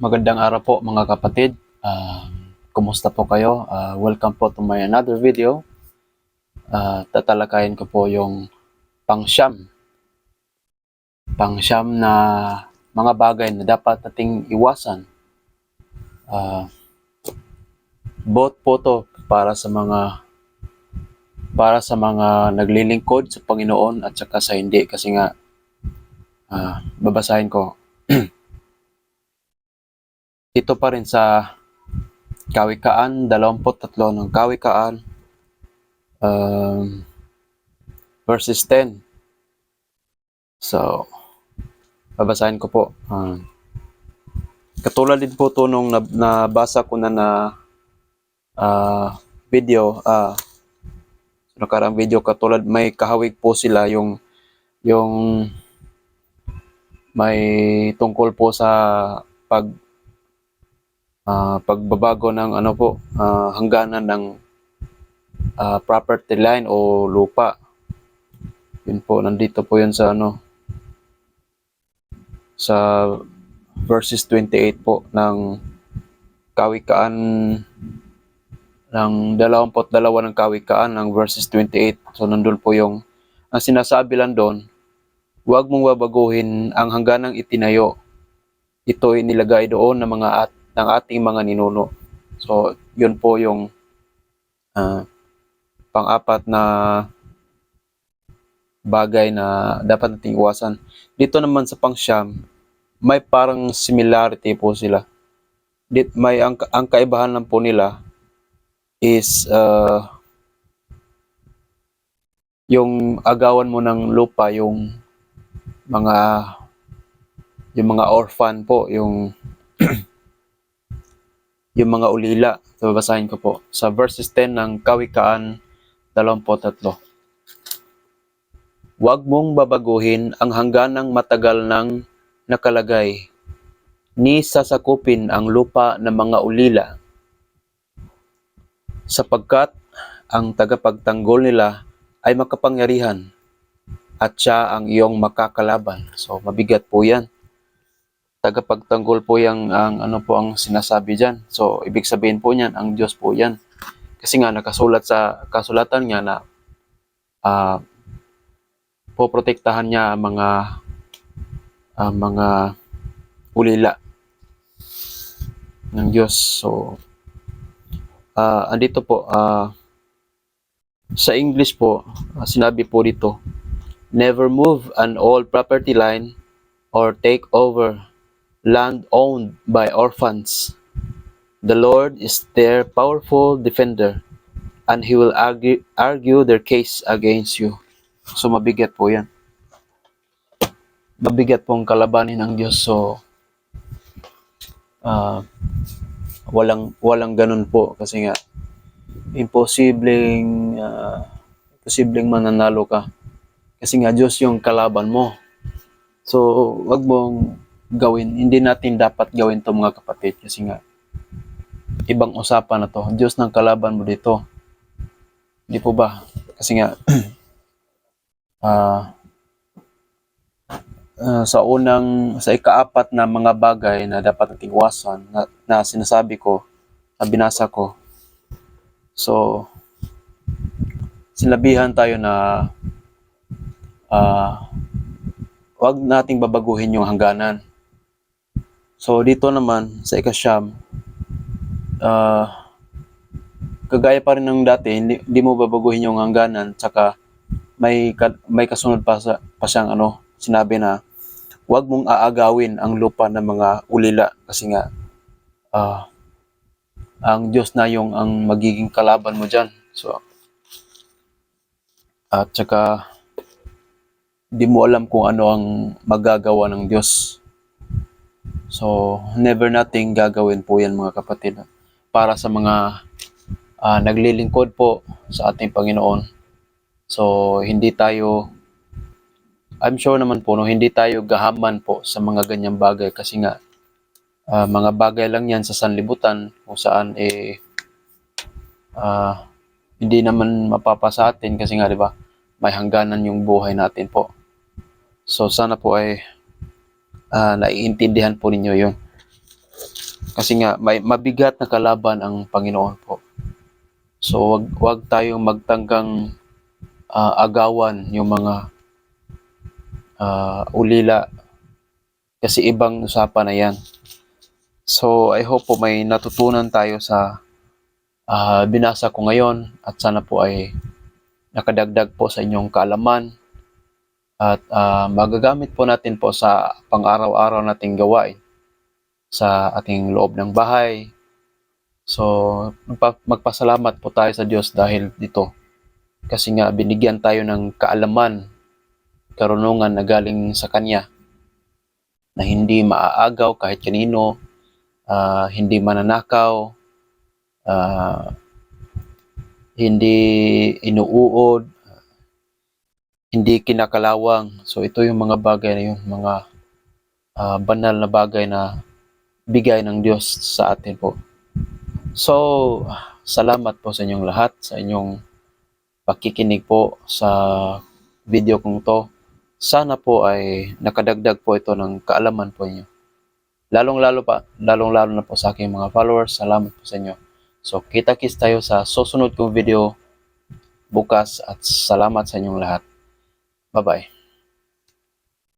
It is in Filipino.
Magandang araw po mga kapatid. Ah, kumusta po kayo? Ah, welcome po to my another video. Ah, tatalakayin ko po yung pangsyam. Pangsyam na mga bagay na dapat nating iwasan. Ah, both po to para sa mga para sa mga naglilingkod sa Panginoon at saka sa hindi kasi nga ah, babasahin ko dito pa rin sa Kawikaan, 23 ng Kawikaan, um, verses 10. So, babasahin ko po. Um, katulad din po to nung nab- nabasa ko na na ah, video, ah, nakarang video katulad may kahawig po sila yung yung may tungkol po sa pag ah, pagbabago ng ano po ah, hangganan ng ah, property line o lupa. Yun po nandito po yun sa ano sa verses 28 po ng Kawikaan ng 22 ng Kawikaan ng verses 28. So nandun po yung ang sinasabi lang doon, huwag mong babaguhin ang hangganang itinayo. Ito ay nilagay doon ng mga at, ng ating mga ninuno. So, yun po yung ah, pang-apat na bagay na dapat nating iwasan. Dito naman sa pangsyam, may parang similarity po sila. Dit may ang, ang kaibahan lang po nila is uh, yung agawan mo ng lupa yung mga yung mga orphan po, yung yung mga ulila. Babasahin ko po. Sa verses 10 ng Kawikaan 23. Huwag mong babaguhin ang hangganang matagal nang nakalagay, ni sasakupin ang lupa ng mga ulila, sapagkat ang tagapagtanggol nila ay makapangyarihan at siya ang iyong makakalaban. So, mabigat po yan tagapagtanggol po yung ang ano po ang sinasabi diyan. So ibig sabihin po niyan ang Diyos po 'yan. Kasi nga nakasulat sa kasulatan niya na ah poprotektahan niya ang mga ang mga ulila ng Diyos. So ah andito po ah sa English po ah, sinabi po dito never move an old property line or take over land owned by orphans. The Lord is their powerful defender, and He will argue, argue their case against you. So mabigat po yan. Mabigat pong kalabanin ng Diyos. So, ah, walang, walang ganun po. Kasi nga, imposibleng, ah, imposibleng mananalo ka. Kasi nga, Diyos yung kalaban mo. So, wag mong gawin. Hindi natin dapat gawin to mga kapatid kasi nga ibang usapan na to. Diyos ng kalaban mo dito. Hindi po ba? Kasi nga ah ah, sa unang sa ikaapat na mga bagay na dapat nating iwasan na, na sinasabi ko, na binasa ko. So sinabihan tayo na ah wag nating babaguhin yung hangganan. So dito naman sa ikasyam, ah kagaya pa rin ng dati, hindi, hindi mo babaguhin yung hangganan, tsaka may may kasunod pa sa pa siyang ano, sinabi na huwag mong aagawin ang lupa ng mga ulila kasi nga ah ang Diyos na yung ang magiging kalaban mo diyan. So at tsaka di mo alam kung ano ang magagawa ng Diyos. So, never nating gagawin po yan mga kapatid. Para sa mga ah, naglilingkod po sa ating Panginoon. So, hindi tayo, I'm sure naman po, no, hindi tayo gahaman po sa mga ganyang bagay kasi nga, ah, mga bagay lang yan sa sanlibutan kung saan eh, ah, hindi naman mapapasa atin kasi nga, di ba, may hangganan yung buhay natin po. So, sana po ay ah, naiintindihan po ninyo yun. Kasi nga may mabigat na kalaban ang Panginoon po. So wag wag tayong magtanggang ah, agawan yung mga ah, ulila kasi ibang usapan na yan. So I hope po may natutunan tayo sa ah, binasa ko ngayon at sana po ay nakadagdag po sa inyong kaalaman at ah, magagamit po natin po sa pang-araw-araw nating gawain sa ating loob ng bahay. So, magpa- magpasalamat po tayo sa Diyos dahil dito. Kasi nga, binigyan tayo ng kaalaman, karunungan na galing sa Kanya na hindi maaagaw kahit kanino, ah, hindi mananakaw, ah, hindi inuuod, hindi kinakalawang. So, ito yung mga bagay na yung mga ah, banal na bagay na bigay ng Diyos sa atin po. So, salamat po sa inyong lahat, sa inyong pakikinig po sa video kong to. Sana po ay nakadagdag po ito ng kaalaman po inyo. Lalong-lalo pa, lalong-lalo na po sa aking mga followers. Salamat po sa inyo. So, kita-kits tayo sa susunod kong video bukas at salamat sa inyong lahat. Bye-bye.